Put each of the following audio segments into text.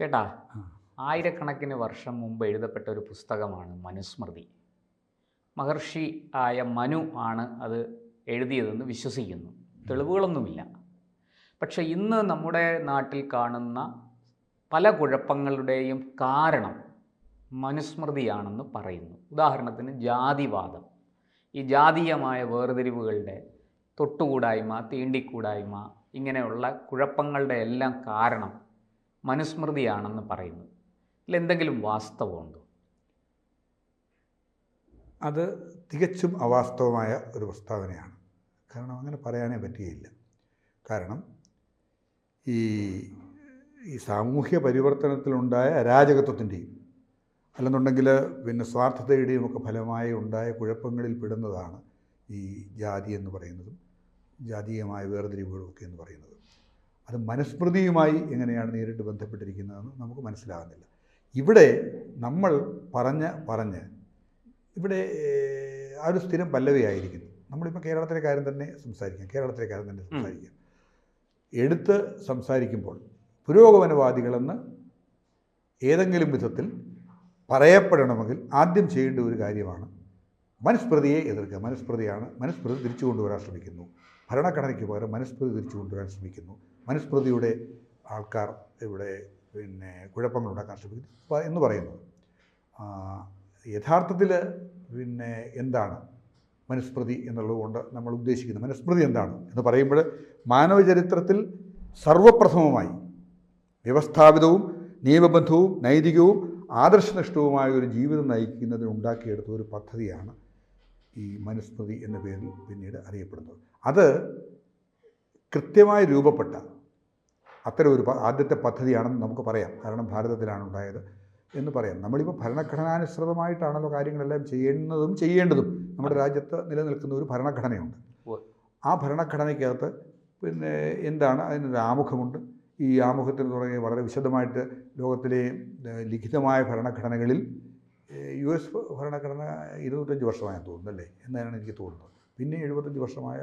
ചേട്ടാ ആയിരക്കണക്കിന് വർഷം മുമ്പ് എഴുതപ്പെട്ട ഒരു പുസ്തകമാണ് മനുസ്മൃതി. മഹർഷി ആയ മനു ആണ് അത് എഴുതിയതെന്ന് വിശ്വസിക്കുന്നു. തെളിവുകളൊന്നുമില്ല. പക്ഷേ ഇന്ന് നമ്മുടെ നാട്ടിൽ കാണുന്ന പല കുഴപ്പങ്ങളുടെയും കാരണം മനുസ്മൃതിയാണെന്ന് പറയുന്നു. ഉദാഹരണത്തിന് ജാതിവാദം. ഈ ജാതീയമായ വേർതിരിവുകളുടെ തൊട്ടുകൂടായ്മ തീണ്ടിക്കൂടായ്മ ഇങ്ങനെയുള്ള കുഴപ്പങ്ങളുടെ എല്ലാം കാരണം മനുസ്മൃതിയാണെന്ന് പറയുന്നു. ഇതിലെന്തെങ്കിലും വാസ്തവമുണ്ടോ? അത് തികച്ചും അവാസ്തവമായ ഒരു പ്രസ്താവനയാണ്. കാരണം അങ്ങനെ പറയാനേ പറ്റുകയില്ല. കാരണം ഈ ഈ സാമൂഹ്യ പരിവർത്തനത്തിലുണ്ടായ അരാജകത്വത്തിന്റെയും അല്ലെന്നുണ്ടെങ്കിൽ പിന്നെ സ്വാർത്ഥതയുടെയും ഒക്കെ ഫലമായി ഉണ്ടായ കുഴപ്പങ്ങളിൽ പെടുന്നതാണ് ഈ ജാതി എന്ന് പറയുന്നതും ജാതീയമായ വേർതിരിവുകളും ഒക്കെ എന്ന് പറയുന്നത്. അത് മനുസ്മൃതിയുമായി എങ്ങനെയാണ് നേരിട്ട് ബന്ധപ്പെട്ടിരിക്കുന്നതെന്ന് നമുക്ക് മനസ്സിലാകുന്നില്ല. ഇവിടെ നമ്മൾ പറഞ്ഞ പറഞ്ഞ് ഇവിടെ ആ ഒരു സ്ഥിരം പല്ലവിയായിരിക്കുന്നു. നമ്മളിപ്പോൾ കേരളത്തിലെ കാര്യം തന്നെ സംസാരിക്കാം. കേരളത്തിലെ കാര്യം തന്നെ സംസാരിക്കാം. എടുത്ത് സംസാരിക്കുമ്പോൾ പുരോഗമനവാദികളെന്ന് ഏതെങ്കിലും വിധത്തിൽ പറയപ്പെടണമെങ്കിൽ ആദ്യം ചെയ്യേണ്ട ഒരു കാര്യമാണ് മനുസ്മൃതിയെ എതിർക്കുക. മനുസ്മൃതിയാണ് മനുസ്മൃതി തിരിച്ചു കൊണ്ടുവരാൻ ശ്രമിക്കുന്നു. ഭരണഘടനയ്ക്ക് പകരം മനുസ്മൃതി തിരിച്ചു കൊണ്ടുവരാൻ ശ്രമിക്കുന്നു. മനുസ്മൃതിയുടെ ആൾക്കാർ ഇവിടെ പിന്നെ കുഴപ്പങ്ങൾ ഉണ്ടാക്കാൻ ശ്രമിക്കുന്നു. എന്ന് പറയുന്നത്. യഥാർത്ഥത്തിൽ പിന്നെ എന്താണ് മനുസ്മൃതി എന്നുള്ളതുകൊണ്ട് നമ്മൾ ഉദ്ദേശിക്കുന്നത് മനുസ്മൃതി എന്താണ് എന്ന് പറയുമ്പോൾ മാനവചരിത്രത്തിൽ സർവപ്രഥമമായി വ്യവസ്ഥാപിതവും നിയമബന്ധവും നൈതികവും ആദർശനിഷ്ഠവുമായ ഒരു ജീവിതം നയിക്കുന്നതിന് ഉണ്ടാക്കിയെടുത്ത ഒരു പദ്ധതിയാണ് ഈ മനുസ്മൃതി എന്ന പേരിൽ പിന്നീട് അറിയപ്പെടുന്നത്. അത് കൃത്യമായി രൂപപ്പെട്ട അത്തരം ഒരു ആദ്യത്തെ പദ്ധതിയാണെന്ന് നമുക്ക് പറയാം. കാരണം ഭാരതത്തിലാണ് ഉണ്ടായത് എന്ന് പറയാം. നമ്മളിപ്പോൾ ഭരണഘടനാനുസൃതമായിട്ടാണല്ലോ കാര്യങ്ങളെല്ലാം ചെയ്യുന്നതും ചെയ്യേണ്ടതും. നമ്മുടെ രാജ്യത്ത് നിലനിൽക്കുന്ന ഒരു ഭരണഘടനയുണ്ട്. ആ ഭരണഘടനയ്ക്കകത്ത് പിന്നെ എന്താണ്? അതിനൊരു ആമുഖമുണ്ട്. ഈ ആമുഖത്തിന് തുടങ്ങി വളരെ വിശദമായിട്ട് ലോകത്തിലെ ലിഖിതമായ ഭരണഘടനകളിൽ യു എസ് ഭരണഘടന ഇരുപത്തഞ്ച് വർഷമായെന്ന് തോന്നുന്നു അല്ലേ? എന്നാണ് എനിക്ക് തോന്നുന്നത്. പിന്നെ എഴുപത്തഞ്ച് വർഷമായ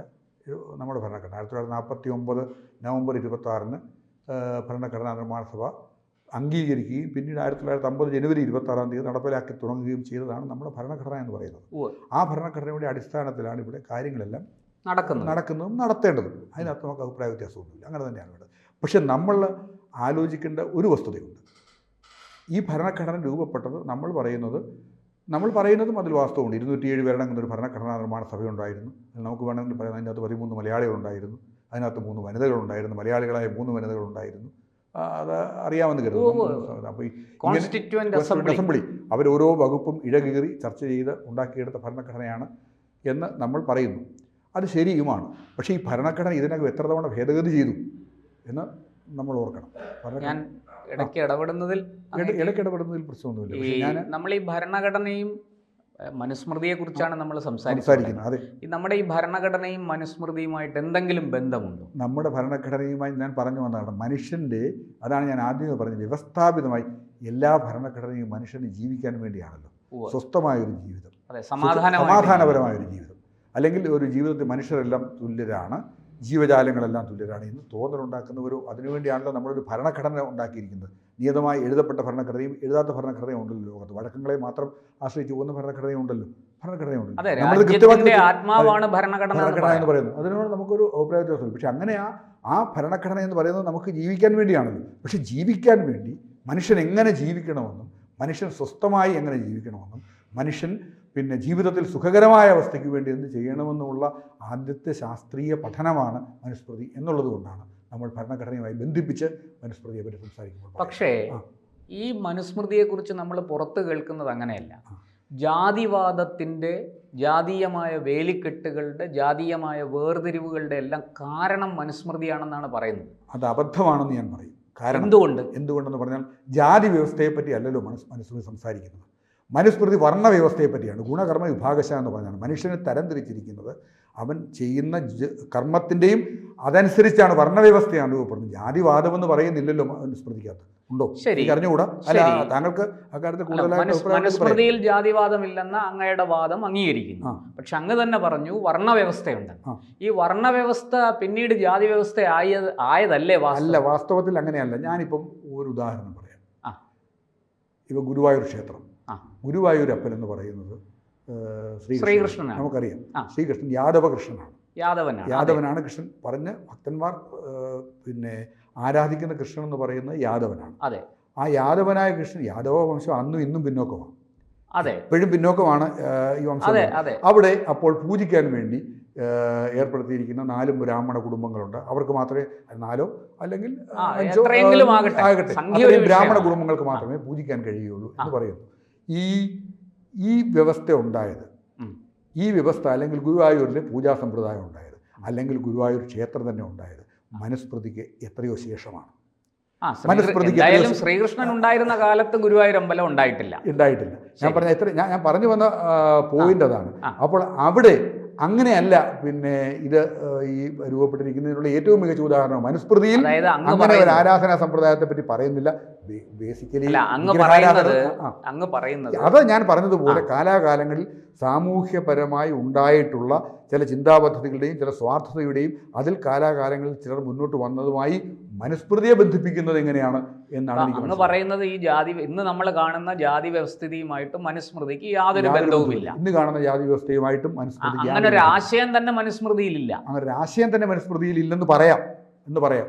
നമ്മുടെ ഭരണഘടന. ആയിരത്തി തൊള്ളായിരത്തി നാൽപ്പത്തി ഒമ്പത് നവംബർ ഇരുപത്താറിന് ഭരണഘടനാ നിർമ്മാണ സഭ അംഗീകരിക്കുകയും പിന്നീട് ആയിരത്തി തൊള്ളായിരത്തി അമ്പത് ജനുവരി ഇരുപത്താറാം തീയതി നടപ്പിലാക്കി തുടങ്ങുകയും ചെയ്തതാണ് നമ്മുടെ ഭരണഘടന എന്ന് പറയുന്നത്. ആ ഭരണഘടനയുടെ അടിസ്ഥാനത്തിലാണ് ഇവിടെ കാര്യങ്ങളെല്ലാം നടക്കുന്നത്. നടക്കുന്നതും നടത്തേണ്ടതും. അതിനകത്ത് നമുക്ക് അഭിപ്രായ വ്യത്യാസമൊന്നുമില്ല. അങ്ങനെ തന്നെയാണ് വേണ്ടത് പക്ഷെ നമ്മൾ ആലോചിക്കേണ്ട ഒരു വസ്തുതയുണ്ട്. ഈ ഭരണഘടന രൂപപ്പെട്ടത് നമ്മൾ പറയുന്നത് നമ്മൾ പറയുന്നതും അതിൽ വാസ്തവമുണ്ട്. ഇരുന്നൂറ്റിയേഴ് പേരടങ്ങുന്ന ഒരു ഭരണഘടനാ നിർമ്മാണ സഭയുണ്ടായിരുന്നു. അതിൽ നമുക്ക് വേണമെങ്കിൽ പറയാം അതിനകത്ത് പതിമൂന്ന് മലയാളികളുണ്ടായിരുന്നു. അതിനകത്ത് മൂന്ന് വനിതകളുണ്ടായിരുന്നു. മലയാളികളായ മൂന്ന് വനിതകളുണ്ടായിരുന്നു. അത് അറിയാമെന്ന് കരുതുന്നു. അപ്പോൾ ഈ അസംബ്ലി അവർ ഓരോ വകുപ്പും ഇഴകീറി ചർച്ച ചെയ്ത് ഉണ്ടാക്കിയെടുത്ത ഭരണഘടനയാണ് എന്ന് നമ്മൾ പറയുന്നു. അത് ശരിയുമാണ്. പക്ഷേ ഈ ഭരണഘടന ഇതിനകം എത്ര തവണ ഭേദഗതി ചെയ്തു എന്ന് നമ്മൾ ഓർക്കണം. ഞാൻ ഇടയ്ക്ക് ഇടപെടുന്നതിൽ ഇടയ്ക്ക് ഇടപെടുന്നതിൽ പ്രശ്നമൊന്നുമില്ല. നമ്മൾ ഈ ഭരണഘടനയും മനുസ്മൃതിയെ കുറിച്ചാണ് നമ്മൾ സംസാരിക്കുന്നത് ഈ നമ്മുടെ ഈ ഭരണഘടനയും മനുസ്മൃതിയുമായിട്ട് എന്തെങ്കിലും ബന്ധമുണ്ടോ? നമ്മുടെ ഭരണഘടനയുമായി ഞാൻ പറഞ്ഞു വന്നതാണ്. മനുഷ്യന്റെ അതാണ് ഞാൻ ആദ്യമേ പറഞ്ഞത് വ്യവസ്ഥാപിതമായി എല്ലാ ഭരണഘടനയും മനുഷ്യന് ജീവിക്കാൻ വേണ്ടിയാണല്ലോ. സ്വസ്ഥമായ ഒരു ജീവിതം. അതെ സമാധാന സമാധാനമായിട്ട് സമാധാനപരമായ ഒരു ജീവിതം. അല്ലെങ്കിൽ ഒരു ജീവിതത്തിൽ മനുഷ്യരെല്ലാം തുല്യരാണ്. ജീവജാലങ്ങളെല്ലാം തുല്യരാണ് എന്ന് തോന്നലുണ്ടാക്കുന്നവരോ അതിനുവേണ്ടിയാണല്ലോ നമ്മളൊരു ഭരണഘടന ഉണ്ടാക്കിയിരിക്കുന്നത്. നിയതമായി എഴുതപ്പെട്ട ഭരണഘടനയും എഴുതാത്ത ഭരണഘടനയും ഉണ്ടല്ലോ ലോകത്ത്. വഴക്കങ്ങളെ മാത്രം ആശ്രയിച്ച് പോകുന്ന ഭരണഘടനയും ഉണ്ടല്ലോ. ഭരണഘടനയുണ്ട് അതെ നമ്മളിത് കൃത്യമാക്കി രാജ്യത്തിന്റെ വെച്ച് ആത്മാവാണ് ഭരണഘടന. എന്ന് പറയുന്നത്. അതിനോട് നമുക്കൊരു അഭിപ്രായ വ്യത്യാസമില്ല പക്ഷെ അങ്ങനെ ആ ആ ഭരണഘടന എന്ന് പറയുന്നത് നമുക്ക് ജീവിക്കാൻ വേണ്ടിയാണല്ലോ. പക്ഷെ ജീവിക്കാൻ വേണ്ടി മനുഷ്യൻ എങ്ങനെ ജീവിക്കണമെന്നും മനുഷ്യൻ സ്വസ്ഥമായി എങ്ങനെ ജീവിക്കണമെന്നും മനുഷ്യൻ പിന്നെ ജീവിതത്തിൽ സുഖകരമായ അവസ്ഥയ്ക്ക് വേണ്ടി എന്ത് ചെയ്യണമെന്നുള്ള ആദ്യത്തെ ശാസ്ത്രീയ പഠനമാണ് മനുസ്മൃതി എന്നുള്ളത് കൊണ്ടാണ് നമ്മൾ ഭരണഘടനയുമായി ബന്ധിപ്പിച്ച് മനുസ്മൃതിയെ പറ്റി സംസാരിക്കുന്നത് പക്ഷേ. ഈ മനുസ്മൃതിയെക്കുറിച്ച് നമ്മൾ പുറത്ത് കേൾക്കുന്നത് അങ്ങനെയല്ല. ജാതിവാദത്തിന്റെ ജാതീയമായ വേലിക്കെട്ടുകളുടെ ജാതീയമായ വേർതിരിവുകളുടെ എല്ലാം കാരണം മനുസ്മൃതിയാണെന്നാണ് പറയുന്നത്. അത് അബദ്ധമാണെന്ന് ഞാൻ പറയും. കാരണം എന്തുകൊണ്ട്? എന്തുകൊണ്ടെന്ന് പറഞ്ഞാൽ ജാതി വ്യവസ്ഥയെ പറ്റി അല്ലല്ലോ മനസ് മനുസ്മൃതി സംസാരിക്കുന്നത്. മനുസ്മൃതി വർണ വ്യവസ്ഥയെ പറ്റിയാണ് ഗുണകർമ്മ വിഭാഗശ എന്ന് പറഞ്ഞാണ്. മനുഷ്യനെ തരംതിരിച്ചിരിക്കുന്നത് അവൻ ചെയ്യുന്ന കർമ്മത്തിന്റെയും അതനുസരിച്ചാണ് വർണവ്യവസ്ഥയാണ് രൂപപ്പെടുന്നത്. ജാതിവാദം എന്ന് പറയുന്നില്ലല്ലോ മനുസ്മൃതിക്കകത്ത്. ഉണ്ടോ? ശരി. എനിക്ക് അറിഞ്ഞുകൂടാ? അല്ല. താങ്കൾക്ക് അക്കാര്യത്തിൽ കൂടുതലായി ജാതിവാദം ഇല്ലെന്ന അങ്ങയുടെ വാദം അംഗീകരിക്കുന്നു. പക്ഷെ അങ്ങ് തന്നെ പറഞ്ഞു വർണവ്യവസ്ഥയുണ്ട്. ഈ വർണവ്യവസ്ഥ പിന്നീട് ജാതി വ്യവസ്ഥ ആയത് ആയതല്ലേ അല്ല വാസ്തവം വാസ്തവത്തിൽ അങ്ങനെയല്ല. ഞാനിപ്പം ഒരു ഉദാഹരണം പറയാം. ഇപ്പൊ ഗുരുവായൂർ ക്ഷേത്രം. ആ. ഗുരുവായൂരപ്പൻ എന്ന് പറയുന്നത് ശ്രീകൃഷ്ണൻ. നമുക്കറിയാം. ശ്രീകൃഷ്ണൻ യാദവകൃഷ്ണനാണ്. യാദവനാണ്. യാദവനാണ് കൃഷ്ണൻ. പറഞ്ഞ് ഭക്തന്മാർ പിന്നെ ആരാധിക്കുന്ന കൃഷ്ണൻ എന്ന് പറയുന്നത് യാദവനാണ്. അതെ. ആ യാദവനായ കൃഷ്ണൻ യാദവ വംശം അന്നും ഇന്നും പിന്നോക്കമാണ് അതെ. എപ്പോഴും പിന്നോക്കമാണ് ഈ വംശം അവിടെ അപ്പോൾ പൂജിക്കാൻ വേണ്ടി ഏർപ്പെടുത്തിയിരിക്കുന്ന നാല് ബ്രാഹ്മണ കുടുംബങ്ങളുണ്ട്. അവർക്ക് മാത്രമേ നാലോ അല്ലെങ്കിൽ അഞ്ചോ, ആകട്ടെ. ബ്രാഹ്മണ കുടുംബങ്ങൾക്ക് മാത്രമേ പൂജിക്കാൻ കഴിയുള്ളൂ എന്ന് പറയുന്നു. ഈ ഈ വ്യവസ്ഥ ഉണ്ടായത്. ഈ വ്യവസ്ഥ അല്ലെങ്കിൽ ഗുരുവായൂരിലെ പൂജാ സമ്പ്രദായം ഉണ്ടായത്. അല്ലെങ്കിൽ ഗുരുവായൂർ ക്ഷേത്രം തന്നെ ഉണ്ടായത്. മനുസ്മൃതിക്ക് എത്രയോ ശേഷമാണ്. എന്തായാലും ശ്രീകൃഷ്ണൻ ഉണ്ടായിരുന്ന കാലത്ത് ഗുരുവായൂർ അമ്പലം ഉണ്ടായിട്ടില്ല. ഉണ്ടായിട്ടില്ല. ഞാൻ പറഞ്ഞ എത്ര ഞാൻ ഞാൻ പറഞ്ഞു വന്ന പോയിന്റ് അതാണ്. അപ്പോൾ അവിടെ അങ്ങനെയല്ല പിന്നെ ഇത് ഈ രൂപപ്പെട്ടിരിക്കുന്നതിനുള്ള ഏറ്റവും മികച്ച ഉദാഹരണം മനുസ്മൃതിയിൽ അങ്ങനെ ഒരു ആരാധനാ സമ്പ്രദായത്തെ പറ്റി പറയുന്നില്ല. ബേസിക്കലി അങ്ങ് പറയുന്നത് അത് ഞാൻ പറഞ്ഞതുപോലെ കാലാകാലങ്ങളിൽ സാമൂഹ്യപരമായി ഉണ്ടായിട്ടുള്ള ചില ചിന്താപദ്ധതികളുടെയും ചില സ്വാർത്ഥതയുടെയും അതിൽ കാലാകാലങ്ങളിൽ ചിലർ മുന്നോട്ട് വന്നതുമായി മനുസ്മൃതിയെ ബന്ധിപ്പിക്കുന്നത് എങ്ങനെയാണ് എന്നാണ് എനിക്ക് പറയുന്നത് ഈ ജാതി ഇന്ന് നമ്മൾ കാണുന്ന ജാതി വ്യവസ്ഥിതിയുമായിട്ടും മനുസ്മൃതിക്ക് യാതൊരു ബന്ധവുമില്ല. ഇന്ന് കാണുന്ന ജാതി വ്യവസ്ഥയുമായിട്ടും മനുസ്മൃതി അങ്ങനെ ഒരു ആശയം തന്നെ മനുസ്മൃതിയിലില്ല അങ്ങനെ ഒരു ആശയം തന്നെ മനുസ്മൃതിയിൽ ഇല്ലെന്ന് പറയാം. എന്ന് പറയാം.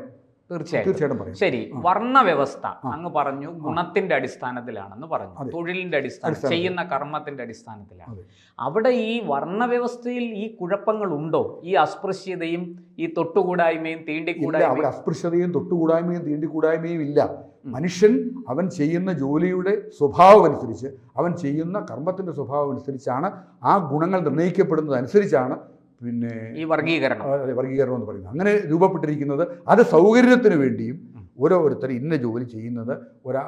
തീർച്ചയായും തീർച്ചയായിട്ടും ശരി. വർണ വ്യവസ്ഥ അങ്ങ് പറഞ്ഞു ഗുണത്തിന്റെ അടിസ്ഥാനത്തിലാണെന്ന് പറഞ്ഞു തൊഴിലിന്റെ അടിസ്ഥാനം ചെയ്യുന്ന കർമ്മത്തിന്റെ അടിസ്ഥാനത്തിലാണ്. അവിടെ ഈ വർണ വ്യവസ്ഥയിൽ ഈ കുഴപ്പങ്ങൾ ഉണ്ടോ ഈ അസ്പൃശ്യതയും ഈ തൊട്ടുകൂടായ്മയും ഇല്ല തീണ്ടിക്കൂടായ്മയും? അവിടെ അസ്പൃശ്യതയും തൊട്ടുകൂടായ്മയും തീണ്ടിക്കൂടായ്മയും ഇല്ല. മനുഷ്യൻ അവൻ ചെയ്യുന്ന ജോലിയുടെ സ്വഭാവം അനുസരിച്ച് അവൻ ചെയ്യുന്ന കർമ്മത്തിന്റെ സ്വഭാവം അനുസരിച്ചാണ് ആ ഗുണങ്ങൾ നിർണയിക്കപ്പെടുന്നത് അനുസരിച്ചാണ് പിന്നെ ഈ വർഗീകരണം. വർഗീകരണം എന്ന് പറയുന്നത്. അങ്ങനെ രൂപപ്പെട്ടിരിക്കുന്നത് അത് സൗകര്യത്തിന് വേണ്ടിയും. ഓരോരുത്തർ ഇന്ന ജോലി ചെയ്യുന്നത് ഒരാ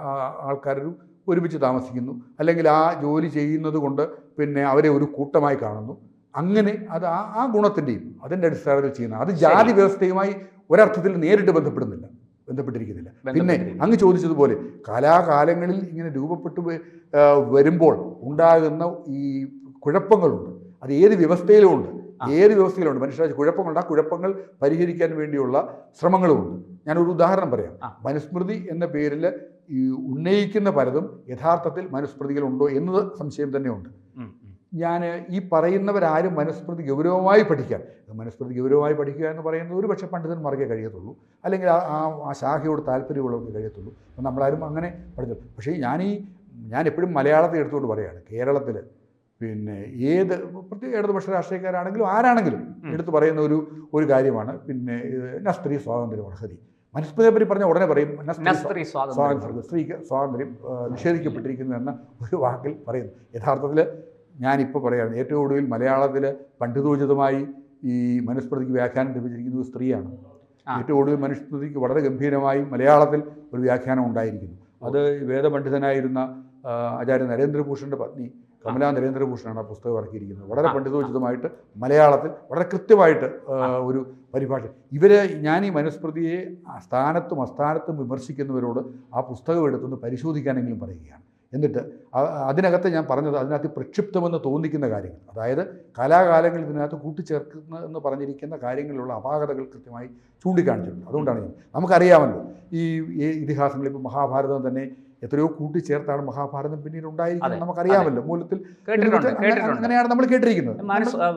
ആൾക്കാരും ഒരുമിച്ച് താമസിക്കുന്നു. അല്ലെങ്കിൽ ആ ജോലി ചെയ്യുന്നത് കൊണ്ട് പിന്നെ അവരെ ഒരു കൂട്ടമായി കാണുന്നു. അങ്ങനെ അത് ആ ആ ഗുണത്തിന്റെയും അതിന്റെ അടിസ്ഥാനത്തിൽ ചെയ്യുന്ന അത് ജാതി വ്യവസ്ഥയുമായി ഒരർത്ഥത്തിൽ നേരിട്ട് ബന്ധപ്പെടുന്നില്ല. ബന്ധപ്പെട്ടിരിക്കുന്നില്ല. പിന്നെ അങ്ങ് ചോദിച്ചതുപോലെ കാലാകാലങ്ങളിൽ ഇങ്ങനെ രൂപപ്പെട്ടു വരുമ്പോൾ ഉണ്ടാകുന്ന ഈ കുഴപ്പങ്ങളുണ്ട്. അത് ഏത് വ്യവസ്ഥയിലും ഉണ്ട്. ഏത് വ്യവസ്ഥയിലുണ്ട്? മനുഷ്യരാശി കുഴപ്പങ്ങളുണ്ട്. ആ കുഴപ്പങ്ങൾ പരിഹരിക്കാൻ വേണ്ടിയുള്ള ശ്രമങ്ങളുമുണ്ട്. ഞാനൊരു ഉദാഹരണം പറയാം. മനുസ്മൃതി എന്ന പേരിൽ ഈ ഉന്നയിക്കുന്ന പലതും യഥാർത്ഥത്തിൽ മനുസ്മൃതികളുണ്ടോ എന്നത് സംശയം തന്നെയുണ്ട്. ഞാൻ ഈ പറയുന്നവരാരും മനുസ്മൃതി ഗൗരവമായി പഠിക്കാൻ മനുസ്മൃതി ഗൗരവമായി പഠിക്കുക എന്ന് പറയുന്നത് ഒരു പക്ഷേ പണ്ഡിതന്മാർക്കേ കഴിയത്തുള്ളൂ. അല്ലെങ്കിൽ ആ ആ ശാഖയോട് താല്പര്യമുള്ളവർക്ക് കഴിയത്തുള്ളൂ. അപ്പം നമ്മളാരും അങ്ങനെ പഠിച്ചു പക്ഷേ ഞാനീ ഞാൻ എപ്പോഴും മലയാളത്തെ എടുത്തുകൊണ്ട് പറയുകയാണ് കേരളത്തിൽ പിന്നെ ഏത് പ്രത്യേക ഇടതുപക്ഷ രാഷ്ട്രീയക്കാരാണെങ്കിലും ആരാണെങ്കിലും. എടുത്തു പറയുന്ന ഒരു ഒരു കാര്യമാണ്. പിന്നെ ഇത് നസ്ത്രീ സ്വാതന്ത്ര്യം അർഹതി മനുസ്മൃതിയെ പറ്റി പറഞ്ഞ ഉടനെ പറയും നസ്ത്രീ നസ്ത്രീ സ്വാതന്ത്ര്യം. സ്വാതന്ത്ര്യം. സ്ത്രീക്ക് സ്വാതന്ത്ര്യം നിഷേധിക്കപ്പെട്ടിരിക്കുന്നു എന്ന ഒരു വാക്കിൽ പറയുന്നു. യഥാർത്ഥത്തിൽ ഞാനിപ്പോൾ പറയുകയാണ് ഏറ്റവും ഒടുവിൽ മലയാളത്തിൽ പണ്ഡിതോചിതമായി ഈ മനുസ്മൃതിക്ക് വ്യാഖ്യാനം ലഭിച്ചിരിക്കുന്നത് സ്ത്രീയാണ്. ഏറ്റവും ഒടുവിൽ മനുസ്മൃതിക്ക് വളരെ ഗംഭീരമായി മലയാളത്തിൽ ഒരു വ്യാഖ്യാനം ഉണ്ടായിരിക്കുന്നു. അത് വേദപണ്ഡിതനായിരുന്ന ആചാര്യ നരേന്ദ്രഭൂഷന്റെ പത്നി കമലാ നരേന്ദ്രഭൂഷണാണ് ആ പുസ്തകം ഇറക്കിയിരിക്കുന്നത്. വളരെ. പണ്ഡിതോചിതമായിട്ട് മലയാളത്തിൽ വളരെ കൃത്യമായിട്ട് ഒരു പരിഭാഷ. ഇവർ ഞാൻ ഈ മനുസ്മൃതിയെ സ്ഥാനത്തും അസ്ഥാനത്തും വിമർശിക്കുന്നവരോട് ആ പുസ്തകം എടുത്തൊന്ന് പരിശോധിക്കാനെങ്കിലും പറയുകയാണ്. എന്നിട്ട് അതിനകത്ത് ഞാൻ പറഞ്ഞത് അതിനകത്ത് പ്രക്ഷിപ്തമെന്ന് തോന്നിക്കുന്ന കാര്യങ്ങൾ. അതായത് കാലാകാലങ്ങളിൽ ഇതിനകത്ത് കൂട്ടിച്ചേർക്കുന്ന എന്ന് പറഞ്ഞിരിക്കുന്ന കാര്യങ്ങളിലുള്ള അപാകതകൾ കൃത്യമായി ചൂണ്ടിക്കാണിച്ചിട്ടുണ്ട്. അതുകൊണ്ടാണ് ഞാൻ നമുക്കറിയാമല്ലോ ഈ ഈ ഇതിഹാസങ്ങളിൽ ഇപ്പോൾ മഹാഭാരതം തന്നെ എത്രയോ കൂട്ടിച്ചേർത്താണ് മഹാഭാരതം പിന്നീട് ഉണ്ടായിരിക്കുന്നത് നമുക്കറിയാമല്ലോ. മൂലത്തിൽ അങ്ങനെയാണ് നമ്മൾ കേട്ടിരിക്കുന്നത്.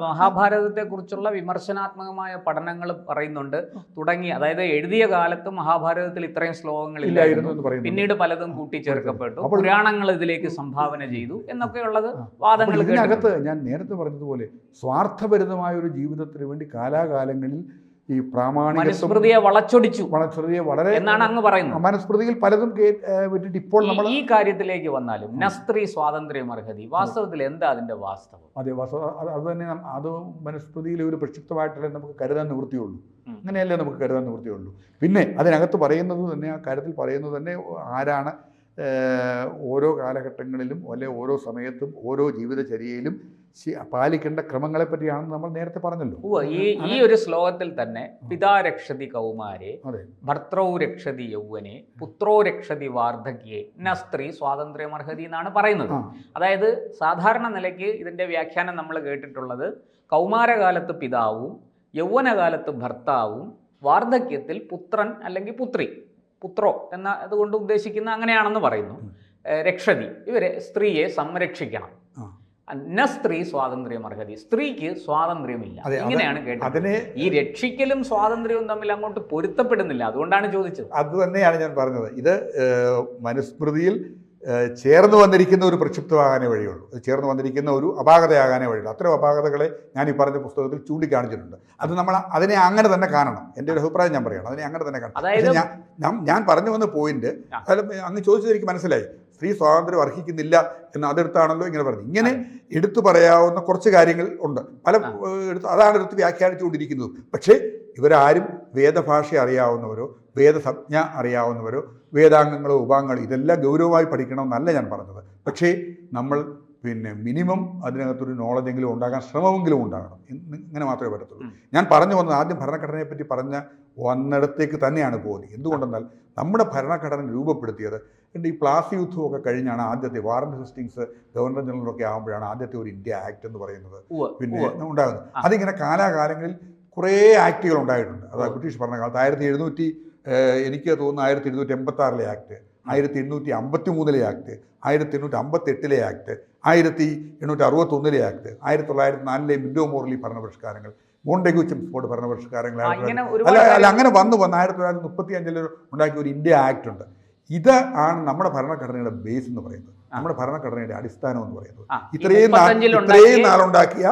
മഹാഭാരതത്തെ കുറിച്ചുള്ള വിമർശനാത്മകമായ പഠനങ്ങൾ പറയുന്നുണ്ട്. തുടങ്ങി അതായത് എഴുതിയ കാലത്ത് മഹാഭാരതത്തിൽ ഇത്രയും ശ്ലോകങ്ങൾ ഇല്ലായിരുന്നു എന്ന് പറയുന്നു പിന്നീട് പലതും കൂട്ടിച്ചേർക്കപ്പെട്ടു. പുരാണങ്ങൾ ഇതിലേക്ക് സംഭാവന ചെയ്തു എന്നൊക്കെയുള്ളത്. വാദങ്ങൾ ഇതിനകത്ത് ഞാൻ നേരത്തെ പറഞ്ഞതുപോലെ സ്വാർത്ഥപരിതമായ ഒരു ജീവിതത്തിന് വേണ്ടി കാലാകാലങ്ങളിൽ ഈ പ്രാമാണികൃതിയെ വളച്ചൊടിച്ചു വളച്ചൊടിയെ വളരെ എന്നാണ് അങ്ങ് പറയുന്നത്. മനുസ്മൃതിയിൽ പലതും വിട്ടിട്ട് ഇപ്പോൾ നമ്മൾ ഈ കാര്യത്തിലേക്ക് വന്നാലും നസ്ത്രീ സ്വാതന്ത്ര്യം അർഹതി വാസ്തവത്തിൽ എന്താ അതിന്റെ വാസ്തവം? അതെ വാസ്തവ അത് തന്നെ അത് മനുസ്മൃതിയിൽ ഒരു പ്രക്ഷിപ്തമായിട്ടല്ലേ നമുക്ക് കരുതാൻ നിവൃത്തിയുള്ളൂ. അങ്ങനെയല്ലേ നമുക്ക് കരുതാൻ നിവൃത്തിയുള്ളൂ. പിന്നെ അതിനകത്ത് പറയുന്നത് തന്നെ ആ കാര്യത്തിൽ പറയുന്നത് തന്നെ ആരാണ് ഓരോ കാലഘട്ടങ്ങളിലും അല്ലെ ഓരോ സമയത്തും ഓരോ ജീവിതചര്യയിലും പാലിക്കേണ്ട ക്രമങ്ങളെ പറ്റിയാണെന്ന് നമ്മൾ നേരത്തെ പറഞ്ഞല്ലോ. ഓ ഈ ഈ ഒരു ശ്ലോകത്തിൽ തന്നെ പിതാ രക്ഷതി കൗമാരെ ഭർത്തോ രക്ഷതി യൗവനെ പുത്രോ രക്ഷതി വാർദ്ധക്യെ ന സ്ത്രീ സ്വാതന്ത്ര്യം അർഹതി എന്നാണ് പറയുന്നത്. അതായത് സാധാരണ നിലയ്ക്ക് ഇതിന്റെ വ്യാഖ്യാനം നമ്മൾ കേട്ടിട്ടുള്ളത് കൗമാരകാലത്ത് പിതാവും യൗവനകാലത്ത് ഭർത്താവും വാർദ്ധക്യത്തിൽ പുത്രൻ അല്ലെങ്കിൽ പുത്രി പുത്രോ എന്ന അതുകൊണ്ട് ഉദ്ദേശിക്കുന്ന അങ്ങനെയാണെന്ന് പറയുന്നു. രക്ഷതി ഇവരെ സ്ത്രീയെ സംരക്ഷിക്കണം. സ്ത്രീ സ്വാതന്ത്ര്യം അർഹതി. സ്ത്രീക്ക് സ്വാതന്ത്ര്യമില്ല. ഇങ്ങനെയാണ് കേട്ടത് അതിനെ ഈ രക്ഷിക്കലും സ്വാതന്ത്ര്യവും തമ്മിൽ അങ്ങോട്ട് പൊരുത്തപ്പെടുന്നില്ല. അതുകൊണ്ടാണ് ചോദിച്ചത്. അത് തന്നെയാണ് ഞാൻ പറഞ്ഞത്. ഇത് മനുസ്മൃതിയിൽ ചേർന്ന് വന്നിരിക്കുന്ന ഒരു പ്രക്ഷിപ്തമാകാനേ വഴിയുള്ളൂ. ചേർന്ന് വന്നിരിക്കുന്ന ഒരു അപാകതയാകാനേ വഴിയുള്ളൂ. അത്തരം അപാകതകളെ ഞാൻ ഈ പറഞ്ഞ പുസ്തകത്തിൽ ചൂണ്ടിക്കാണിച്ചിട്ടുണ്ട്. അത് നമ്മൾ അതിനെ അങ്ങനെ തന്നെ കാണണം. എന്റെ ഒരു അഭിപ്രായം ഞാൻ പറയണം അതിനെ അങ്ങനെ തന്നെ കാണണം. ഞാൻ ഞാൻ- പറഞ്ഞു വന്ന പോയിന്റ്. അങ്ങ് ചോദിച്ചത് എനിക്ക് മനസ്സിലായി. സ്ത്രീ സ്വാതന്ത്ര്യം അർഹിക്കുന്നില്ല എന്ന് അതെടുത്താണല്ലോ ഇങ്ങനെ പറഞ്ഞത്. ഇങ്ങനെ എടുത്തു പറയാവുന്ന കുറച്ച് കാര്യങ്ങൾ ഉണ്ട്. പല എടുത്ത് അതാണ് എടുത്ത് വ്യാഖ്യാനിച്ചുകൊണ്ടിരിക്കുന്നത്. പക്ഷേ ഇവരാരും വേദഭാഷ അറിയാവുന്നവരോ വേദസംജ്ഞ അറിയാവുന്നവരോ വേദാംഗങ്ങളോ ഉപാംഗങ്ങളോ ഇതെല്ലാം ഗൗരവമായി പഠിക്കണമെന്നല്ല ഞാൻ പറഞ്ഞത്. പക്ഷേ നമ്മൾ പിന്നെ മിനിമം അതിനകത്തൊരു നോളജെങ്കിലും ഉണ്ടാകാൻ ശ്രമമെങ്കിലും ഉണ്ടാകണം. ഇങ്ങനെ മാത്രമേ പറ്റത്തുള്ളൂ. ഞാൻ പറഞ്ഞു വന്നത് ആദ്യം ഭരണഘടനയെ പറ്റി പറഞ്ഞ വന്നിടത്തേക്ക് തന്നെയാണ് പോകുന്നത് എന്തുകൊണ്ടെന്നാൽ നമ്മുടെ ഭരണഘടന രൂപപ്പെടുത്തിയത് എന്റെ ഈ പ്ലാസി യുദ്ധമൊക്കെ കഴിഞ്ഞാണ് ആദ്യത്തെ വാറന്റ് ഹെസ്റ്റിങ്സ് ഗവർണർ ജനറലൊക്കെ ആകുമ്പോഴാണ് ആദ്യത്തെ ഒരു ഇന്ത്യ ആക്ട് എന്ന് പറയുന്നത്. പിന്നെ. ഉണ്ടാകുന്നത്. അതിങ്ങനെ കാലാകാലങ്ങളിൽ കുറേ ആക്ടുകൾ ഉണ്ടായിട്ടുണ്ട്. അതായത് ബ്രിട്ടീഷ് ഭരണകാലത്ത് ആയിരത്തി എഴുന്നൂറ്റി എനിക്ക് തോന്നുന്നു ആയിരത്തി എഴുന്നൂറ്റി എൺപത്തി ആറിലെ ആക്ട് ആയിരത്തി എണ്ണൂറ്റി അമ്പത്തി മൂന്നിലെ ആക്ട് ആയിരത്തി എണ്ണൂറ്റി അമ്പത്തി എട്ടിലെ ആക്ട് ആയിരത്തി എണ്ണൂറ്റി അറുപത്തൊന്നിലെ ആക്ട് ആയിരത്തി തൊള്ളായിരത്തി നാലിലെ മിൻഡോ മോർലി ഭരണപരിഷ്കാരങ്ങൾ മോണ്ടഗു ചെംസ്ഫോർഡ് ഭരണപരിഷ്കാരങ്ങൾ അല്ല അല്ല അങ്ങനെ വന്നു വന്ന്. ആയിരത്തി തൊള്ളായിരത്തി മുപ്പത്തി അഞ്ചിൽ ഉണ്ടാക്കിയ ഒരു ഇന്ത്യ ആക്ട് ഉണ്ട്. ഇത് ആണ് നമ്മുടെ ഭരണഘടനയുടെ ബേസ് എന്ന് പറയുന്നത്. നമ്മുടെ ഭരണഘടനയുടെ അടിസ്ഥാനം എന്ന് പറയുന്നത്. ഇത്രയും ഇത്രയും നാളുണ്ടാക്കിയ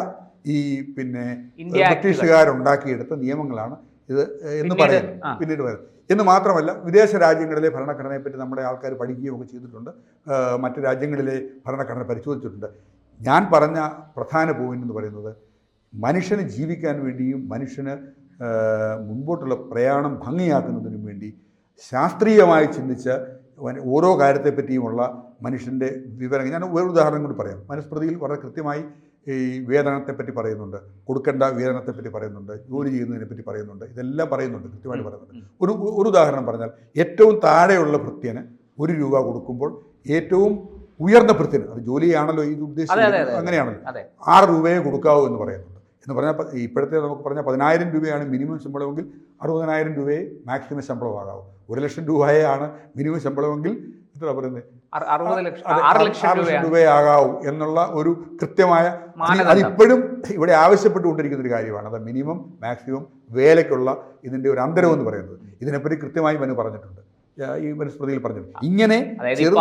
ഈ പിന്നെ. ബ്രിട്ടീഷുകാരുണ്ടാക്കിയെടുത്ത നിയമങ്ങളാണ് ഇത് എന്ന് പറയുന്നത്. പിന്നീട് വരുന്നത് എന്ന് മാത്രമല്ല വിദേശ രാജ്യങ്ങളിലെ ഭരണഘടനയെ പറ്റി നമ്മുടെ ആൾക്കാർ പഠിക്കുകയും ഒക്കെ ചെയ്തിട്ടുണ്ട്. മറ്റ് രാജ്യങ്ങളിലെ ഭരണഘടന പരിശോധിച്ചിട്ടുണ്ട്. ഞാൻ പറഞ്ഞ പ്രധാന പോയിന്റ് എന്ന് പറയുന്നത് മനുഷ്യന് ജീവിക്കാൻ വേണ്ടിയും മനുഷ്യന് മുൻപോട്ടുള്ള പ്രയാണം ഭംഗിയാക്കുന്നതിനും വേണ്ടി ശാസ്ത്രീയമായി ചിന്തിച്ച് ഓരോ കാര്യത്തെപ്പറ്റിയുമുള്ള മനുഷ്യന്റെ വിവരങ്ങൾ. ഞാൻ ഒരു ഉദാഹരണം കൂടി പറയാം. മനുസ്മൃതിയിൽ വളരെ കൃത്യമായി ഈ വേതനത്തെപ്പറ്റി പറയുന്നുണ്ട്. കൊടുക്കേണ്ട വേതനത്തെപ്പറ്റി പറയുന്നുണ്ട്. ജോലി ചെയ്യുന്നതിനെ പറ്റി പറയുന്നുണ്ട്. ഇതെല്ലാം പറയുന്നുണ്ട്. കൃത്യമായിട്ട് പറയുന്നുണ്ട്. ഒരു ഒരു ഉദാഹരണം പറഞ്ഞാൽ ഏറ്റവും താഴെയുള്ള ഭൃത്യന് ഒരു രൂപ കൊടുക്കുമ്പോൾ ഏറ്റവും ഉയർന്ന ഭൃത്യന് അത് ജോലിയാണല്ലോ ഇത് ഉദ്ദേശിച്ചത് അങ്ങനെയാണല്ലോ. ആറ് രൂപയെ കൊടുക്കാവൂ എന്ന് പറയുന്നുണ്ട്. എന്ന് പറഞ്ഞാൽ ഇപ്പോഴത്തെ നമുക്ക് പറഞ്ഞാൽ പതിനായിരം രൂപയാണ് മിനിമം ശമ്പളമെങ്കിൽ അറുപതിനായിരം രൂപയെ മാക്സിമം ശമ്പളമാകാവൂ. ഒരു ലക്ഷം രൂപയാണ് മിനിമം ശമ്പളമെങ്കിൽ എത്ര പറയുന്നത്? ലക്ഷം ആറ് രൂപയാകാവൂ എന്നുള്ള ഒരു കൃത്യമായ അത് അതിപ്പോഴും ഇവിടെ ആവശ്യപ്പെട്ടുകൊണ്ടിരിക്കുന്ന ഒരു കാര്യമാണ്. അത് മിനിമം മാക്സിമം വേലയ്ക്കുള്ള ഇതിന്റെ ഒരു അന്തരം എന്ന് പറയുന്നത്. ഇതിനെപ്പറ്റി കൃത്യമായി മനു പറഞ്ഞിട്ടുണ്ട്. ഈ മനുസ്മൃതിയിൽ പറഞ്ഞു ഇങ്ങനെ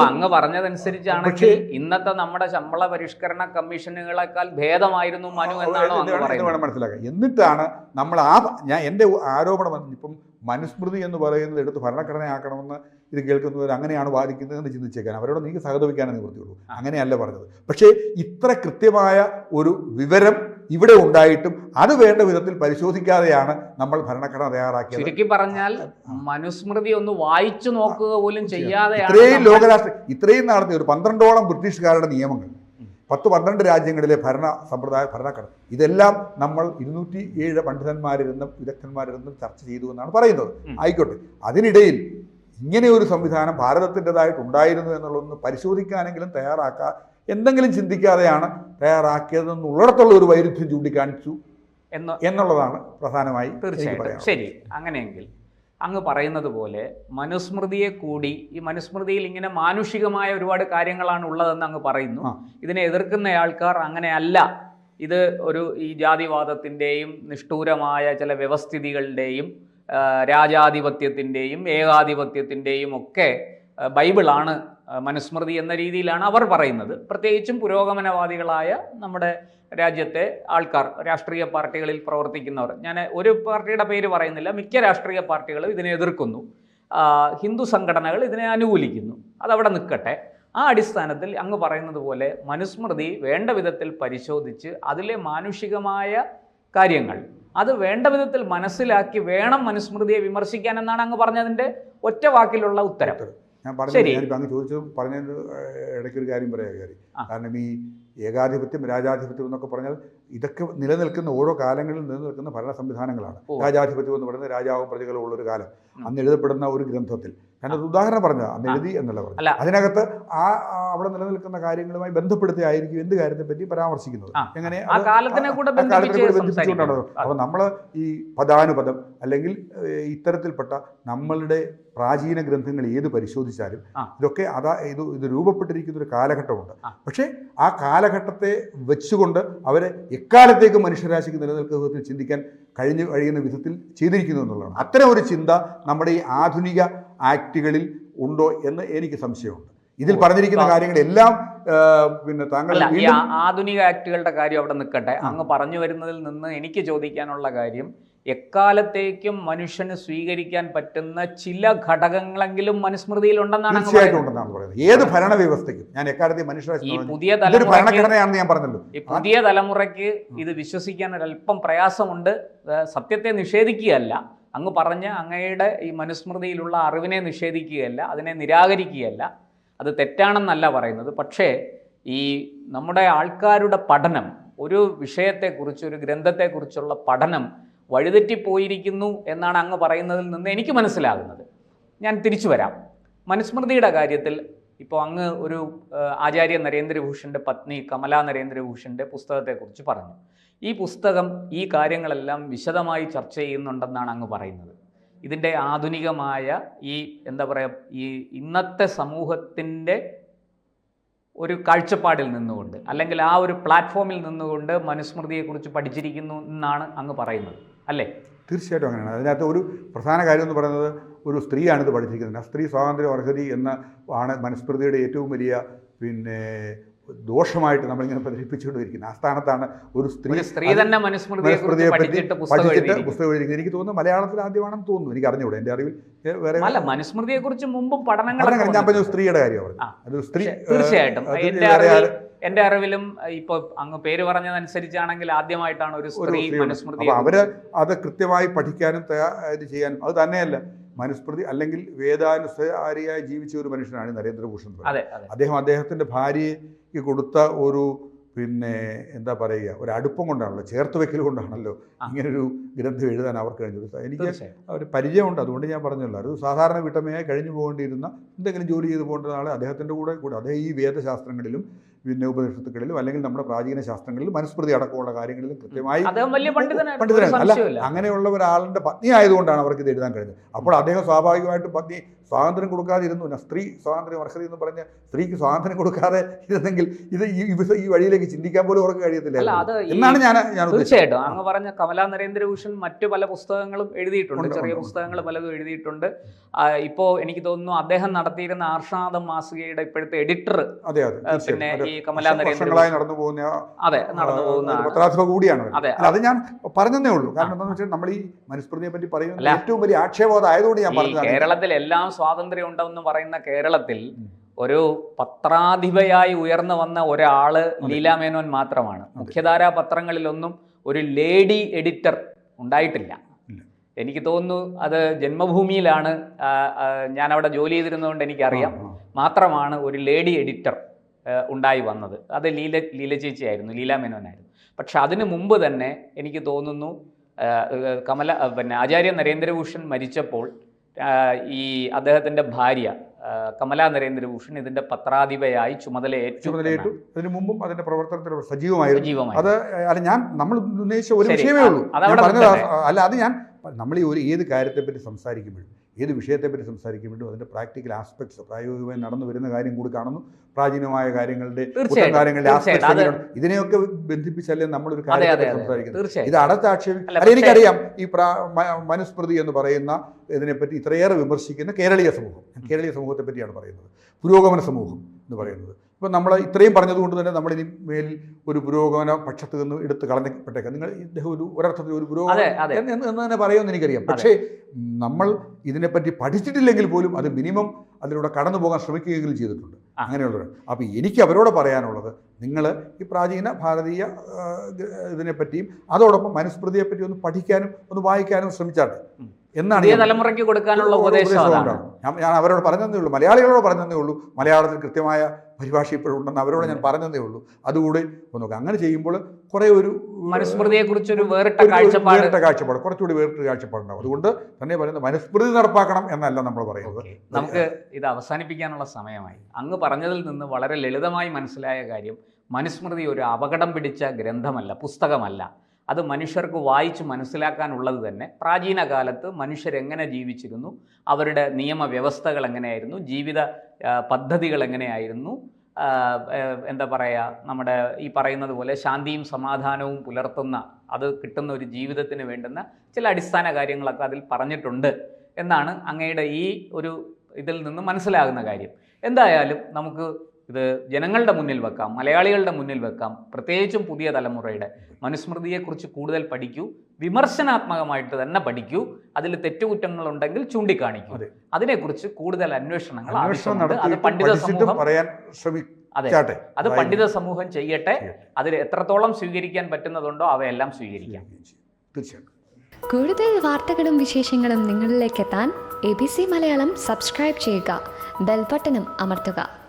അങ്ങ് പറഞ്ഞതനുസരിച്ചാണ് പക്ഷേ- ഇന്നത്തെ നമ്മുടെ ശമ്പള പരിഷ്കരണ കമ്മീഷനുകളെക്കാൾ ഭേദമായിരുന്നു മനു എന്നാണ് വേണം- മനസ്സിലാക്കാൻ. എന്നിട്ടാണ് നമ്മൾ ആ ഞാൻ എന്റെ ആരോപണം ഇപ്പം മനുസ്മൃതി എന്ന് പറയുന്നത് എടുത്ത് ഭരണഘടനയാക്കണമെന്ന് ഇത് കേൾക്കുന്നവർ അങ്ങനെയാണ് വാദിക്കുന്നത് എന്ന് ചിന്തിച്ചേക്കാൻ. അവരോട് നീക്ക് സഹതപിക്കാനേ നിവൃത്തിയുള്ളൂ. അങ്ങനെയല്ല പറഞ്ഞത്. പക്ഷേ ഇത്ര കൃത്യമായ ഒരു വിവരം ഇവിടെ ഉണ്ടായിട്ടും അത് വേണ്ട വിധത്തിൽ പരിശോധിക്കാതെയാണ് നമ്മൾ ഭരണഘടന തയ്യാറാക്കിയത്. ചുരുക്കി പറഞ്ഞാൽ മനുസ്മൃതി ഒന്ന് വായിച്ചു നോക്കുക പോലും ചെയ്യാതെ ഇത്രയും ലോകരാഷ്ട്ര ഇത്രയും നടത്തിയ ഒരു പന്ത്രണ്ടോളം ബ്രിട്ടീഷുകാരുടെ നിയമങ്ങൾ പത്ത് പന്ത്രണ്ട് രാജ്യങ്ങളിലെ ഭരണ സമ്പ്രദായ ഭരണഘടന ഇതെല്ലാം നമ്മൾ ഇരുന്നൂറ്റി ഏഴ് പണ്ഡിതന്മാരിരുന്നും വിദഗ്ധന്മാരിരുന്നും ചർച്ച ചെയ്തു എന്നാണ് പറയുന്നത്. ആയിക്കോട്ടെ. അതിനിടയിൽ ഇങ്ങനെ ഒരു സംവിധാനം ഭാരതത്തിന്റെതായിട്ടുണ്ടായിരുന്നു എന്നുള്ളതൊന്ന് പരിശോധിക്കാനെങ്കിലും തയ്യാറാക്കാ എന്തെങ്കിലും ചിന്തിക്കാതെയാണ് തയ്യാറാക്കിയതെന്നുള്ളിടത്തുള്ള ഒരു വൈരുദ്ധ്യം ചൂണ്ടിക്കാണിച്ചു എന്ന് എന്നുള്ളതാണ് പ്രധാനമായി തീർച്ചയായിട്ടും. ശരി അങ്ങനെയെങ്കിൽ അങ്ങ് പറയുന്നത് പോലെ മനുസ്മൃതിയെ കൂടി ഈ മനുസ്മൃതിയിൽ ഇങ്ങനെ മാനുഷികമായ ഒരുപാട് കാര്യങ്ങളാണ് ഉള്ളതെന്ന് അങ്ങ് പറയുന്നു. ഇതിനെ എതിർക്കുന്ന ആൾക്കാർ അങ്ങനെയല്ല. ഇത് ഒരു ഈ ജാതിവാദത്തിന്റെയും നിഷ്ഠൂരമായ ചില വ്യവസ്ഥിതികളുടെയും രാജാധിപത്യത്തിന്റെയും ഏകാധിപത്യത്തിന്റെയും ഒക്കെ ബൈബിളാണ് മനുസ്മൃതി എന്ന രീതിയിലാണ് അവർ പറയുന്നത്. പ്രത്യേകിച്ചും പുരോഗമനവാദികളായ നമ്മുടെ രാജ്യത്തെ ആൾക്കാർ രാഷ്ട്രീയ പാർട്ടികളിൽ പ്രവർത്തിക്കുന്നവർ. ഞാൻ ഒരു പാർട്ടിയുടെ പേര് പറയുന്നില്ല മിക്ക രാഷ്ട്രീയ പാർട്ടികളും ഇതിനെ എതിർക്കുന്നു. ഹിന്ദു സംഘടനകൾ ഇതിനെ അനുകൂലിക്കുന്നു. അതവിടെ നിൽക്കട്ടെ. ആ അടിസ്ഥാനത്തിൽ അങ്ങ് പറയുന്നത് പോലെ മനുസ്മൃതി വേണ്ട വിധത്തിൽ പരിശോധിച്ച് അതിലെ മാനുഷികമായ കാര്യങ്ങൾ അത് വേണ്ട വിധത്തിൽ മനസ്സിലാക്കി വേണം മനുസ്മൃതിയെ വിമർശിക്കാൻ എന്നാണ് അങ്ങ് പറഞ്ഞതിന്റെ ഒറ്റ വാക്കിലുള്ള ഉത്തരം. ഞാൻ പറഞ്ഞു ശരി. ഞാനിപ്പോൾ അങ്ങ് ചോദിച്ചു പറഞ്ഞതിന് ഇടയ്ക്ക് ഒരു കാര്യം പറയാം കാര്യം കാരണം ഈ ഏകാധിപത്യം രാജാധിപത്യം എന്നൊക്കെ പറഞ്ഞാൽ ഇതൊക്കെ നിലനിൽക്കുന്ന ഓരോ കാലങ്ങളിൽ നിലനിൽക്കുന്ന ഭരണ സംവിധാനങ്ങളാണ്. രാജാധിപത്യം എന്ന് പറയുന്നത് രാജാവും പ്രജകളും ഉള്ളൊരു കാലം. അന്ന് എഴുതപ്പെടുന്ന ഒരു ഗ്രന്ഥത്തിൽ ഞാനൊരു ഉദാഹരണം പറഞ്ഞു അന്ന്. എഴുതി എന്നല്ല പറഞ്ഞു അതിനകത്ത് ആ അവിടെ നിലനിൽക്കുന്ന കാര്യങ്ങളുമായി ബന്ധപ്പെടുത്തി ആയിരിക്കും എന്ത് കാര്യത്തെ പറ്റി പരാമർശിക്കുന്നത് എങ്ങനെ? അപ്പൊ കാലത്തിനെ കൂടെ ബന്ധിപ്പിച്ചുകൊണ്ടാണ്. അപ്പോൾ നമ്മൾ ഈ പദാനുപദം അല്ലെങ്കിൽ ഇത്തരത്തിൽപ്പെട്ട നമ്മളുടെ പ്രാചീന ഗ്രന്ഥങ്ങൾ ഏത് പരിശോധിച്ചാലും ഇതൊക്കെ അതാ ഇത് ഇത് രൂപപ്പെട്ടിരിക്കുന്ന ഒരു കാലഘട്ടമുണ്ട്. പക്ഷേ ആ കാലഘട്ടത്തെ വെച്ചുകൊണ്ട് അവരെ എക്കാലത്തേക്ക് മനുഷ്യരാശിക്ക് നിലനിൽക്കുന്ന വിധത്തിൽ ചിന്തിക്കാൻ കഴിഞ്ഞു കഴിയുന്ന വിധത്തിൽ ചെയ്തിരിക്കുന്നു എന്നുള്ളതാണ്. അത്തരം ഒരു ചിന്ത നമ്മുടെ ഈ ആധുനിക ആക്റ്റുകളിൽ ഉണ്ടോ എന്ന് എനിക്ക് സംശയമുണ്ട്. ഇതിൽ പറഞ്ഞിരിക്കുന്ന. കാര്യങ്ങളെല്ലാം പിന്നെ താങ്കൾ ആധുനിക ആക്ടുകളുടെ കാര്യം അവിടെ നിൽക്കട്ടെ. അങ്ങ് പറഞ്ഞു വരുന്നതിൽ നിന്ന് എനിക്ക് ചോദിക്കാനുള്ള കാര്യം എക്കാലത്തേക്കും മനുഷ്യന് സ്വീകരിക്കാൻ പറ്റുന്ന ചില ഘടകങ്ങളെങ്കിലും മനുസ്മൃതിയിൽ ഉണ്ടെന്നാണ് തീർച്ചയായിട്ടും. ഉണ്ടെന്നാണ് പറയുന്നത്. ഏത് ഭരണവ്യവസ്ഥയ്ക്കും ഞാൻ എക്കാലത്തെ ഈ. പുതിയ ഭരണഘടനയാണെന്ന് ഞാൻ പറഞ്ഞല്ലോ. ഈ പുതിയ തലമുറയ്ക്ക് ഇത് വിശ്വസിക്കാൻ ഒരല്പം പ്രയാസമുണ്ട്. സത്യത്തെ നിഷേധിക്കുകയല്ല. അങ്ങ് പറഞ്ഞ അങ്ങയുടെ ഈ മനുസ്മൃതിയിലുള്ള അറിവിനെ നിഷേധിക്കുകയല്ല അതിനെ നിരാകരിക്കുകയല്ല. അത് തെറ്റാണെന്നല്ല പറയുന്നത്. പക്ഷേ ഈ നമ്മുടെ ആൾക്കാരുടെ പഠനം ഒരു വിഷയത്തെക്കുറിച്ച് ഒരു ഗ്രന്ഥത്തെക്കുറിച്ചുള്ള പഠനം വഴിതെറ്റിപ്പോയിരിക്കുന്നു എന്നാണ് അങ്ങ് പറയുന്നതിൽ നിന്ന് എനിക്ക് മനസ്സിലാകുന്നത്. ഞാൻ തിരിച്ചു വരാം. മനുസ്മൃതിയുടെ കാര്യത്തിൽ ഇപ്പോൾ അങ്ങ് ഒരു ആചാര്യ നരേന്ദ്രഭൂഷന്റെ പത്നി കമലാ നരേന്ദ്രഭൂഷന്റെ പുസ്തകത്തെക്കുറിച്ച് പറഞ്ഞു. ഈ പുസ്തകം ഈ കാര്യങ്ങളെല്ലാം വിശദമായി ചർച്ച ചെയ്യുന്നുണ്ടെന്നാണ് അങ്ങ് പറയുന്നത്. ഇതിന്റെ ആധുനികമായ ഈ എന്താ പറയുക ഈ ഇന്നത്തെ സമൂഹത്തിന്റെ ഒരു കാഴ്ചപ്പാടിൽ നിന്നുകൊണ്ട് അല്ലെങ്കിൽ ആ ഒരു പ്ലാറ്റ്ഫോമിൽ നിന്നുകൊണ്ട് മനുസ്മൃതിയെക്കുറിച്ച് പഠിച്ചിരിക്കുന്നു എന്നാണ് അങ്ങ് പറയുന്നത്. അല്ലേ? തീർച്ചയായിട്ടും അങ്ങനെയാണ്. അതിനകത്ത് ഒരു പ്രധാന കാര്യം എന്ന് പറയുന്നത് ഒരു സ്ത്രീയാണിത് പഠിച്ചിരിക്കുന്നത്. ആ സ്ത്രീ സ്വാതന്ത്ര്യ അർഹതി എന്ന ആണ് മനുസ്മൃതിയുടെ ഏറ്റവും വലിയ പിന്നെ ദോഷമായിട്ട് നമ്മളിങ്ങനെ പ്രചരിപ്പിച്ചുകൊണ്ടിരിക്കുന്നത് ആ സ്ഥാനത്താണ് ഒരു സ്ത്രീ സ്ത്രീ തന്നെ മനുസ്മൃതിയെ പഠിച്ചിട്ട് പുസ്തകം എഴുതി എഴുതിയിരിക്കുന്നു. എഴുതിയിരിക്കുന്നത് എനിക്ക് തോന്നുന്നു മലയാളത്തിൽ ആദ്യമാണെന്ന് തോന്നുന്നു. എനിക്ക് അറിഞ്ഞൂടെ. എന്റെ അറിവിൽ വേറെ അല്ല മനുസ്മൃതിയെക്കുറിച്ച് മുമ്പും പഠനങ്ങൾ ഞാൻ പറഞ്ഞു സ്ത്രീയുടെ കാര്യമാണ് പറഞ്ഞു അതൊരു സ്ത്രീ തീർച്ചയായിട്ടും. എന്റെ അറിവിലും ഇപ്പൊ അങ്ങ് പേര് പറഞ്ഞതനുസരിച്ചാണെങ്കിൽ ആദ്യമായിട്ടാണ് ഒരു സ്ത്രീ മനുസ്മൃതി അവർ അത് കൃത്യമായി പഠിക്കാനും ഇത് ചെയ്യാനും അത് തന്നെയല്ല. മനുസ്മൃതി അല്ലെങ്കിൽ വേദാനുസാരിയായി ജീവിച്ച ഒരു മനുഷ്യനാണ് നരേന്ദ്രഭൂഷൺ അദ്ദേഹം അദ്ദേഹത്തിന്റെ ഭാര്യയ്ക്ക് കൊടുത്ത ഒരു പിന്നെ എന്താ പറയുക ഒരു അടുപ്പം കൊണ്ടാണല്ലോ ചേർത്ത് വെക്കൽ കൊണ്ടാണല്ലോ. ഇങ്ങനൊരു ഗ്രന്ഥം എഴുതാൻ അവർക്ക് കഴിഞ്ഞത്. എനിക്ക് ഒരു പരിചയമുണ്ട്. അതുകൊണ്ട് ഞാൻ പറഞ്ഞല്ലോ ഒരു സാധാരണ വീട്ടമ്മയായി കഴിഞ്ഞു പോകേണ്ടിയിരുന്ന എന്തെങ്കിലും ജോലി ചെയ്തു പോകേണ്ട ആളെ അദ്ദേഹത്തിന്റെ കൂടെ കൂടെ അദ്ദേഹം ഈ വേദശാസ്ത്രങ്ങളിലും പിന്നെ ഉപനിഷത്തുക്കളിലും അല്ലെങ്കിൽ നമ്മുടെ പ്രാചീന ശാസ്ത്രങ്ങളിലും മനുസ്മൃതി അടക്കമുള്ള കാര്യങ്ങളിലും കൃത്യമായി പണ്ഡിതനാണ് അല്ല അങ്ങനെയുള്ള ഒരാളുടെ പത്നി ആയതുകൊണ്ടാണ് അവർക്ക് ഇത് എഴുതാൻ കഴിഞ്ഞത്. അപ്പോൾ അദ്ദേഹം സ്വാഭാവികമായിട്ടും പത്നി സ്വാതന്ത്ര്യം കൊടുക്കാതിരുന്നു. സ്ത്രീ സ്വാതന്ത്ര്യം അർഹത എന്ന് പറഞ്ഞ സ്ത്രീക്ക് സ്വാതന്ത്ര്യം കൊടുക്കാതെ ഇരുന്നെങ്കിൽ ഇത് ഈ ഈ- വഴിയിലേക്ക് ചിന്തിക്കാൻ പോലും അവർക്ക് കഴിയത്തില്ല എന്നാണ് ഞാൻ ഞാൻ തീർച്ചയായിട്ടും. അങ്ങ് പറഞ്ഞ കമലാ നരേന്ദ്രഭൂഷൺ മറ്റു പല പുസ്തകങ്ങളും എഴുതിയിട്ടുണ്ട്. ചെറിയ. പുസ്തകങ്ങൾ പലതും എഴുതിയിട്ടുണ്ട്. ഇപ്പോൾ ഇപ്പോ എനിക്ക് തോന്നുന്നു അദ്ദേഹം നടത്തിയിരുന്ന ആർഷാദം മാസികയുടെ ഇപ്പോഴത്തെ എഡിറ്റർ അതെ അതെ. പിന്നെ. ഈ കമലാ നടന്നു പോകുന്ന അതെ നടന്നു പോകുന്ന പത്രാധിപ കൂടിയാണ് അതെ. അത് ഞാൻ പറഞ്ഞതേ ഉള്ളൂ. കാരണം. എന്താണെന്ന് വെച്ചാൽ നമ്മൾ ഈ മനുസ്മൃതിയെ പറ്റി പറയുന്നത് ഏറ്റവും വലിയ ആക്ഷേപം ആയതുകൊണ്ട് ഞാൻ പറഞ്ഞു കേരളത്തിൽ എല്ലാം സ്വാതന്ത്ര്യം ഉണ്ടെന്ന് പറയുന്ന കേരളത്തിൽ ഒരു പത്രാധിപയായി ഉയർന്നു വന്ന ഒരാൾ ലീലാമേനോൻ മാത്രമാണ്. മുഖ്യധാരാ പത്രങ്ങളിലൊന്നും ഒരു ലേഡി എഡിറ്റർ ഉണ്ടായിട്ടില്ല. എനിക്ക് തോന്നുന്നു അത് ജന്മഭൂമിയിലാണ് ഞാൻ അവിടെ ജോലി ചെയ്തിരുന്നതുകൊണ്ട് എനിക്കറിയാം. മാത്രമാണ് ഒരു ലേഡി എഡിറ്റർ ഉണ്ടായി വന്നത്. അത് ലീല ലീല ചേച്ചിയായിരുന്നു ലീല മേനോനായിരുന്നു പക്ഷെ അതിനു മുമ്പ് തന്നെ എനിക്ക് തോന്നുന്നു കമല പിന്നെ ആചാര്യ നരേന്ദ്രഭൂഷൺ മരിച്ചപ്പോൾ ഈ അദ്ദേഹത്തിന്റെ ഭാര്യ കമല നരേന്ദ്രഭൂഷൺ ഇതിന്റെ പത്രാധിപയായി ചുമതല ചുമതലയേറ്റു. അതിനു മുമ്പും അതിന്റെ പ്രവർത്തനത്തിൽ സജീവമായിരുന്നു. സജീവമായി അത് അല്ല ഞാൻ നമ്മൾ ഉന്നയിച്ച ഒരു വിഷയമേ ഉള്ളൂ. അല്ല അത് ഞാൻ നമ്മൾ ഈ ഒരു ഏത് കാര്യത്തെപ്പറ്റി സംസാരിക്കുമ്പോഴും ഏത് വിഷയത്തെപ്പറ്റി സംസാരിക്കുമ്പോഴും അതിന്റെ പ്രാക്ടിക്കൽ ആസ്പെക്ട്സ് പ്രായോഗികമായി നടന്നു വരുന്ന കാര്യം കൂടി കാണുന്നു. പ്രാചീനമായ കാര്യങ്ങളുടെ കാര്യങ്ങളുടെ. ആസ്പെക്ട്സ് ഇതിനെയൊക്കെ ബന്ധിപ്പിച്ചല്ലേ നമ്മളൊരു കാര്യത്തിൽ കാര്യത്തെ സംസാരിക്കുന്നത്? ഇത് അടച്ചാക്ഷേപം അല്ല, അല്ല പക്ഷേ- എനിക്കറിയാം ഈ മനുസ്മൃതി എന്ന് പറയുന്ന ഇതിനെപ്പറ്റി ഇത്രയേറെ വിമർശിക്കുന്ന കേരളീയ സമൂഹം കേരളീയ സമൂഹത്തെ പറ്റിയാണ് പറയുന്നത്. പുരോഗമന സമൂഹം എന്ന് പറയുന്നത്. ഇപ്പം നമ്മൾ ഇത്രയും പറഞ്ഞതുകൊണ്ട് തന്നെ നമ്മൾ ഇനി മേലിൽ ഒരു പുരോഗമന പക്ഷത്ത് നിന്ന് എടുത്ത് കളഞ്ഞപ്പെട്ടേക്കാം നിങ്ങൾ ഇദ്ദേഹം ഒരു ഒരർത്ഥത്തിൽ ഒരു പുരോഗമന എന്ന് തന്നെ പറയുമെന്ന് എനിക്കറിയാം. പക്ഷേ നമ്മൾ ഇതിനെപ്പറ്റി പഠിച്ചിട്ടില്ലെങ്കിൽ പോലും അത് മിനിമം അതിലൂടെ കടന്നു പോകാൻ ശ്രമിക്കുകയെങ്കിലും ചെയ്തിട്ടുണ്ട്. അങ്ങനെയുള്ളവർ. അപ്പോൾ എനിക്ക് അവരോട് പറയാനുള്ളത് നിങ്ങൾ ഈ പ്രാചീന ഭാരതീയ ഇതിനെപ്പറ്റിയും അതോടൊപ്പം മനുസ്മൃതിയെപ്പറ്റി ഒന്ന് പഠിക്കാനും ഒന്ന് വായിക്കാനും ശ്രമിച്ചാട്ടെ. എന്നാണ് തലമുറയ്ക്ക് കൊടുക്കാനുള്ള ഉപദേശം. ഞാൻ അവരോട് പറഞ്ഞതേ ഉള്ളൂ. മലയാളികളോട് പറഞ്ഞതേ ഉള്ളൂ. മലയാളത്തിൽ കൃത്യമായ പരിഭാഷ ഇപ്പോഴും ഉണ്ടെന്ന് അവരോട് ഞാൻ പറഞ്ഞതേ ഉള്ളൂ. അതുകൂടി നോക്കാം. നോക്കുക അങ്ങനെ ചെയ്യുമ്പോൾ കുറേ ഒരു മനുസ്മൃതിയെ കുറിച്ചൊരു വേറിട്ട കാഴ്ചപ്പാട്. വേറിട്ട കാഴ്ചപ്പാട് കുറച്ചുകൂടി വേറിട്ട കാഴ്ചപ്പാടുണ്ടാവും. അതുകൊണ്ട് തന്നെ പറയുന്നത് മനുസ്മൃതി നടപ്പാക്കണം എന്നല്ല നമ്മൾ പറയുന്നത്. നമുക്ക് ഇത് അവസാനിപ്പിക്കാനുള്ള സമയമായി. അങ്ങ് പറഞ്ഞതിൽ നിന്ന് വളരെ ലളിതമായി മനസ്സിലായ കാര്യം മനുസ്മൃതി ഒരു അപകടം പിടിച്ച ഗ്രന്ഥമല്ല പുസ്തകമല്ല. അത് മനുഷ്യർക്ക് വായിച്ച് മനസ്സിലാക്കാനുള്ളത് തന്നെ. പ്രാചീന കാലത്ത് മനുഷ്യരെങ്ങനെ ജീവിച്ചിരുന്നു? അവരുടെ നിയമവ്യവസ്ഥകൾ എങ്ങനെയായിരുന്നു? ജീവിത പദ്ധതികൾ എങ്ങനെയായിരുന്നു? എന്താ പറയുക നമ്മുടെ ഈ പറയുന്നത് പോലെ ശാന്തിയും സമാധാനവും പുലർത്തുന്ന അത് കിട്ടുന്ന ഒരു ജീവിതത്തിന് വേണ്ടുന്ന ചില അടിസ്ഥാന കാര്യങ്ങളൊക്കെ അതിൽ പറഞ്ഞിട്ടുണ്ട് എന്നാണ് അങ്ങയുടെ ഈ ഒരു ഇതിൽ നിന്ന് മനസ്സിലാകുന്ന കാര്യം. എന്തായാലും നമുക്ക് ഇത് ജനങ്ങളുടെ മുന്നിൽ വെക്കാം മലയാളികളുടെ മുന്നിൽ വെക്കാം. പ്രത്യേകിച്ചും പുതിയ തലമുറയുടെ മനുസ്മൃതിയെക്കുറിച്ച് കൂടുതൽ പഠിക്കൂ വിമർശനാത്മകമായിട്ട് തന്നെ പഠിക്കൂ അതിൽ തെറ്റുകുറ്റങ്ങളുണ്ടെങ്കിൽ ചൂണ്ടിക്കാണിക്കൂ. അതെ. അതിനെക്കുറിച്ച് കൂടുതൽ അന്വേഷണങ്ങൾ അത് പണ്ഡിത സമൂഹം പറയാൻ അതെ. അത് പണ്ഡിത സമൂഹം ചെയ്യട്ടെ ചെയ്യട്ടെ. അതിൽ എത്രത്തോളം സ്വീകരിക്കാൻ പറ്റുന്നതുണ്ടോ അവയെല്ലാം സ്വീകരിക്കാം. തീർച്ചയായിട്ടും. കൂടുതൽ വാർത്തകളും വിശേഷങ്ങളും നിങ്ങളിലേക്ക് എത്താൻ A B C Malayalam subscribe ചെയ്യുക ബെൽബട്ടനും അമർത്തുക.